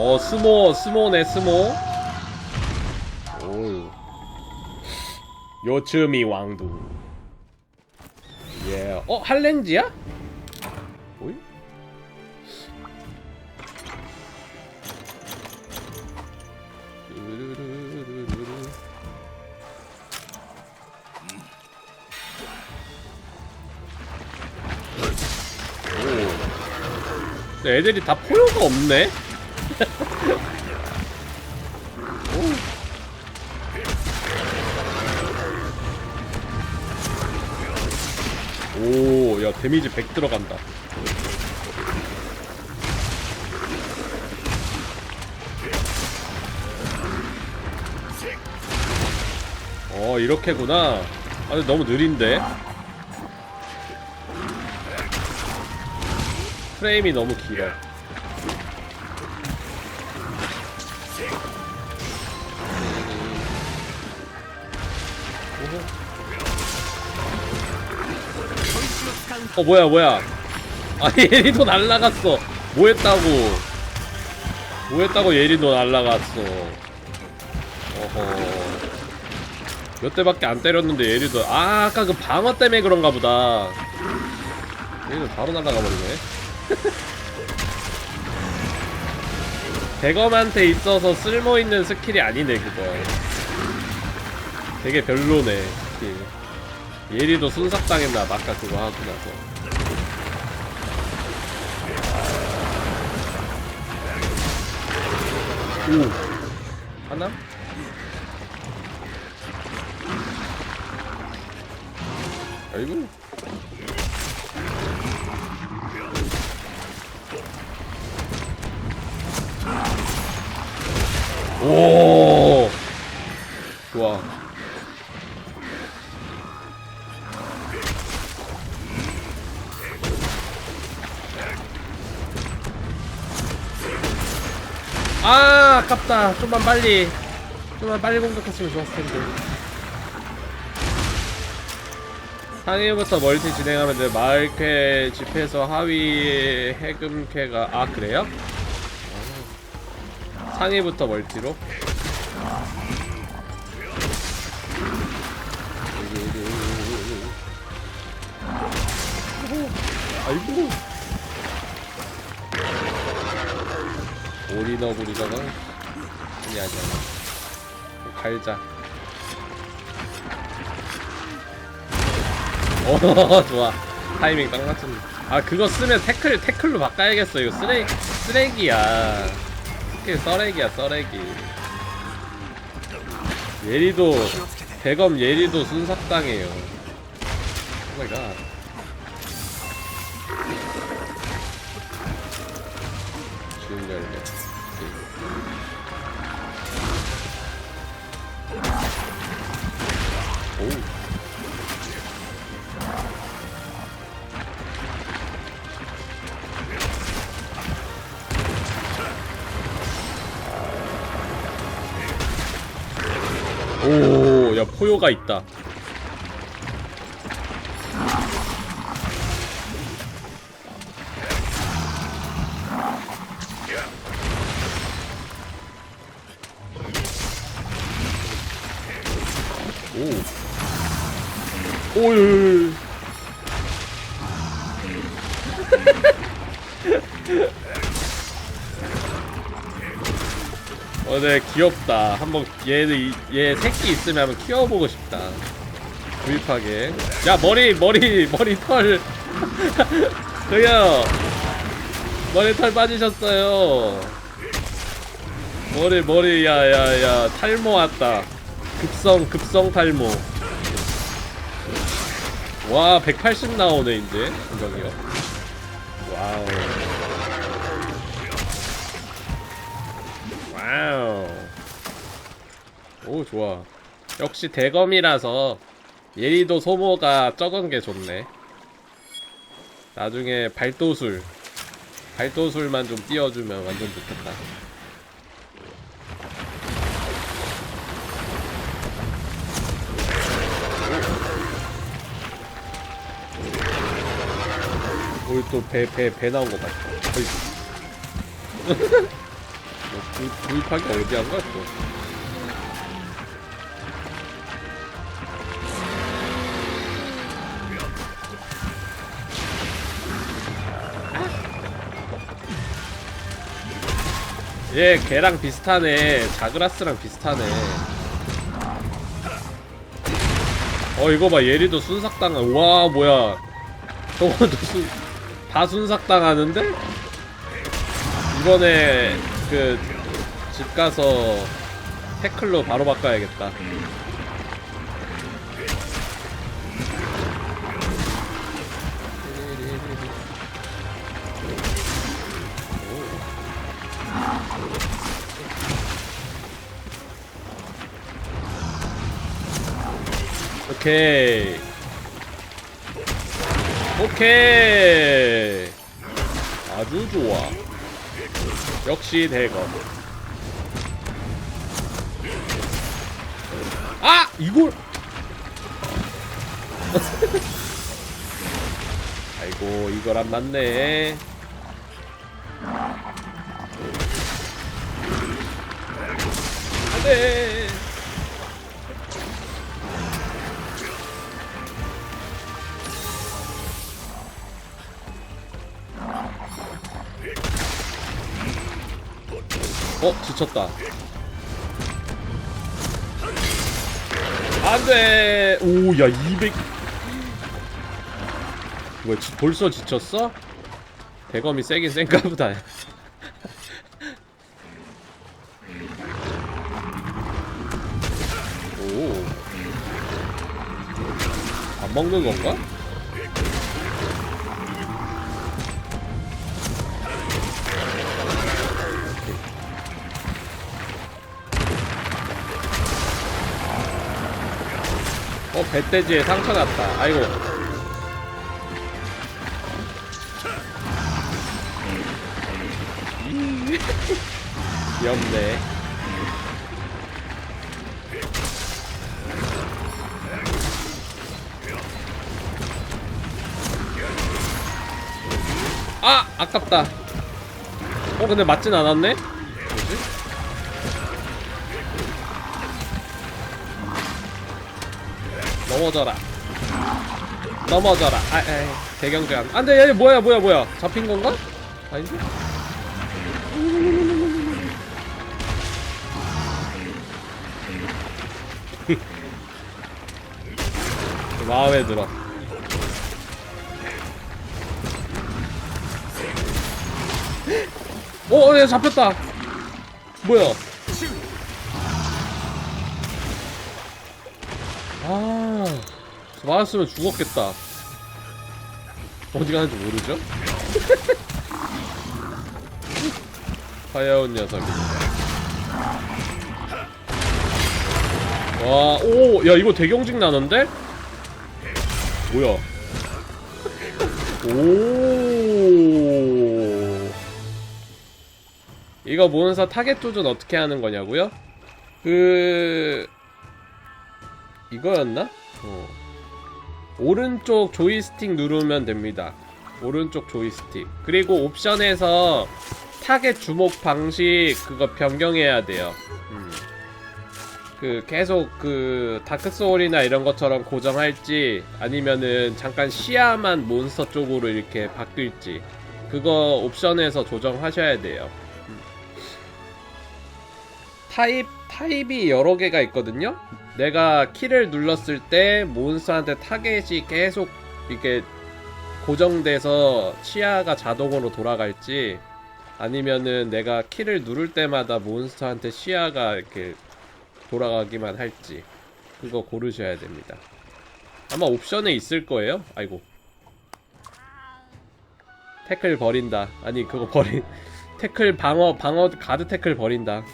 어 스모 스모네 스모 오 요츠미 왕두 예어 할렌지야? 오이? 근데 애들이 다 포효가 없네? 오, 야, 데미지 100 들어간다. 어, 이렇게구나. 아, 근데 너무 느린데? 프레임이 너무 길어. 어 뭐야 뭐야. 아 예리도 날라갔어. 뭐 했다고. 뭐 했다고 예리도 날라갔어. 어허. 몇 대밖에 안 때렸는데 예리도. 아 아까 그 방어 때문에 그런가 보다. 예리도 바로 날라가 버리네. 대검한테 있어서 쓸모있는 스킬이 아니네 그거 되게 별로네 스킬 예리도 순삭당했나 봐, 아까 그거 하고 나서. 오. 하나? 아이고. 오 아 아깝다. 좀만 빨리. 좀만 빨리 공격했으면 좋았을 텐데. 상위부터 멀티 진행하면 돼 마을캐 집에서 하위 해금캐가 아 그래요? 아. 상위부터 멀티로. 아이고 오리너구리다가 아니 아니 아니 갈자. 어 좋아. 타이밍 딱 맞췄네. 아 그거 쓰면 태클 태클로 바꿔야겠어. 이거 쓰레 쓰레기야. 스킬 써레기야 써레기. 예리도 대검 예리도 순삭당해요. 오마이갓. 지금 열려 오 오, 야 포효가 있다. 오. 오유. 어, 네, 귀엽다. 한번 얘는 얘 새끼 있으면 한번 키워보고 싶다. 구입하게. 야 머리 머리 머리 털. 저기요. 머리 털 빠지셨어요. 머리 머리 야야야 탈모 왔다. 급성 급성 탈모. 와 180 나오네 이제 공격이요. 와우. 와우. 오 좋아. 역시 대검이라서 예리도 소모가 적은 게 좋네. 나중에 발도술 발도술만 좀 띄워주면 완전 좋겠다. 우리 또 배 배 배 나온 거 봤어. 어이. 뭐 구, 구입하기 어디 한 거야 또 얘 걔랑 비슷하네. 자그라스랑 비슷하네. 어 이거 봐. 예리도 순삭당한 와 뭐야. 저것도 순, 다 순삭 당하는데? 이번에 그 집 가서 태클로 바로 바꿔야겠다 오케이 오케이. 아주 좋아. 역시 대검. 아! 이걸! 아이고 이걸 안 맞네. 안돼 어 지쳤다. 안돼. 오야 200 뭐야 지, 벌써 지쳤어? 대검이 세긴 센가 보다. 오 안 먹는 건가? 어 배돼지에 상처 났다. 아이고. 귀엽네. 아 아깝다. 어 근데 맞진 않았네 넘어져라 넘어져라 아, 에이, 대경전 안돼 얘 뭐야 뭐야 뭐야 잡힌 건가? 아닌데? 마음에 들어 오, 얘 잡혔다. 뭐야? 아, 저 맞았으면 죽었겠다. 어디 가는지 모르죠? 하야운 녀석이. 와, 오, 야 이거 대경직 나는데? 뭐야? 오. 이거 모은사 타겟 조준 어떻게 하는 거냐고요? 그 이거였나? 어. 오른쪽 조이스틱 누르면 됩니다. 오른쪽 조이스틱. 그리고 옵션에서 타겟 주목 방식 그거 변경해야 돼요. 음. 그 계속 그 다크 소울이나 이런 것처럼 고정할지 아니면은 잠깐 시야만 몬스터 쪽으로 이렇게 바뀔지 그거 옵션에서 조정하셔야 돼요. 타입 타입이 여러 개가 있거든요. 내가 키를 눌렀을 때 몬스터한테 타겟이 계속 이렇게 고정돼서 시야가 자동으로 돌아갈지 아니면은 내가 키를 누를 때마다 몬스터한테 시야가 이렇게 돌아가기만 할지 그거 고르셔야 됩니다. 아마 옵션에 있을 거예요. 아이고. 태클 버린다. 아니 그거 버린 태클 방어 방어 가드 태클 버린다.